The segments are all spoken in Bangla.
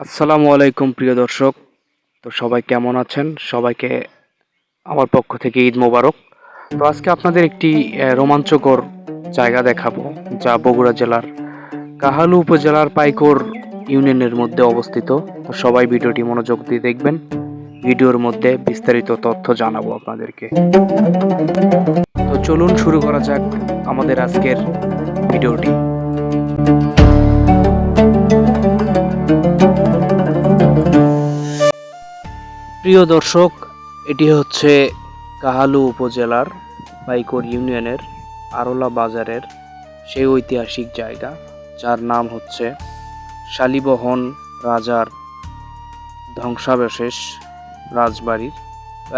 আসসালামু আলাইকুম, প্রিয় দর্শক। তো সবাই কেমন আছেন? সবাইকে আমার পক্ষ থেকে ঈদ মোবারক। তো আজকে আপনাদের একটি রোমাঞ্চকর জায়গা দেখাবো, যা বগুড়া জেলার কাহালু উপজেলার পাইকোর ইউনিয়নের মধ্যে অবস্থিত। তো সবাই ভিডিওটি মনোযোগ দিয়ে দেখবেন। ভিডিওর মধ্যে বিস্তারিত তথ্য জানাব আপনাদেরকে। তো চলুন শুরু করা যাক আমাদের আজকের ভিডিওটি। প্রিয় দর্শক, এটি হচ্ছে কাহালু উপজেলার বাইকর ইউনিয়নের আরোলা বাজারের সেই ঐতিহাসিক জায়গা, যার নাম হচ্ছে শালিবহন রাজার ধ্বংসাবশেষ রাজবাড়ির।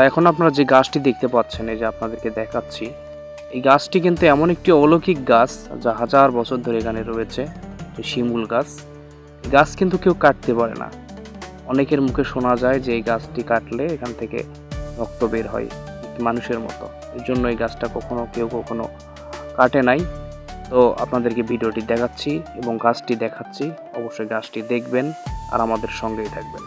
এখন আপনারা যে গাছটি দেখতে পাচ্ছেন, এই যে আপনাদেরকে দেখাচ্ছি, এই গাছটি কিন্তু এমন একটি অলৌকিক গাছ যা হাজার বছর ধরে এখানে রয়েছে শিমুল গাছ। গাছ কিন্তু কেউ কাটতে পারে না। অনেকের মুখে শোনা যায় যে এই গাছটি কাটলে এখান থেকে রক্ত বের হয় মানুষের মতো। এর জন্য এই গাছটা কখনো কেউ কখনো কাটে নাই। তো আপনাদেরকে ভিডিওটি দেখাচ্ছি এবং গাছটি দেখাচ্ছি। অবশ্যই গাছটি দেখবেন আর আমাদের সঙ্গেই থাকবেন।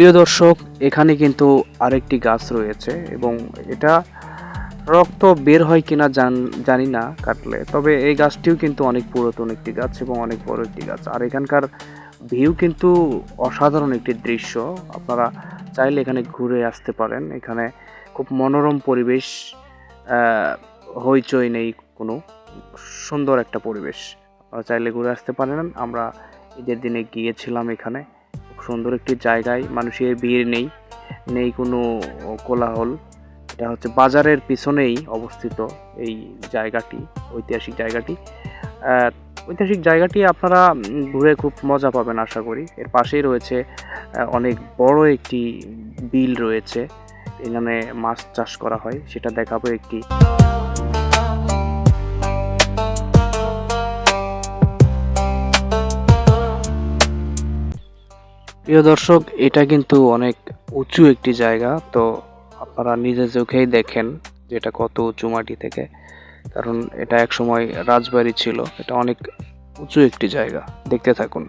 প্রিয় দর্শক, এখানে কিন্তু আরেকটি গাছ রয়েছে এবং এটা রক্ত বের হয় কিনা জান, জানি না কাটলে। তবে এই গাছটিও কিন্তু অনেক পুরাতন একটি গাছ এবং অনেক বড় একটি গাছ। আর এখানকার ভিউ কিন্তু অসাধারণ একটি দৃশ্য। আপনারা চাইলে এখানে ঘুরে আসতে পারেন। এখানে খুব মনোরম পরিবেশ হইচই নেই কোনো। সুন্দর একটা পরিবেশ। আপনারা চাইলে ঘুরে আসতে পারেন। আমরা ঈদের দিনে গিয়েছিলাম এখানে। সুন্দর একটি জায়গায় মানুষের ভিড় নেই নেই কোনো কোলাহল। এটা হচ্ছে বাজারের পিছনেই অবস্থিত এই জায়গাটি, ঐতিহাসিক জায়গাটি। ঐতিহাসিক জায়গাটি আপনারা ঘুরে খুব মজা পাবেন আশা করি। এর পাশেই রয়েছে অনেক বড় একটি বিল রয়েছে। এখানে মাছ চাষ করা হয়, সেটা দেখাবো একটি। প্রিয় দর্শক, এটা কিন্তু অনেক উঁচু একটি জায়গা, তো আপনারা নিজে চোখেই দেখেন যে এটা কত উঁচু মাটি থেকে, কারণ এটা এক সময় রাজবাড়ি ছিল, এটা অনেক উঁচু একটি জায়গা। দেখতে থাকুন।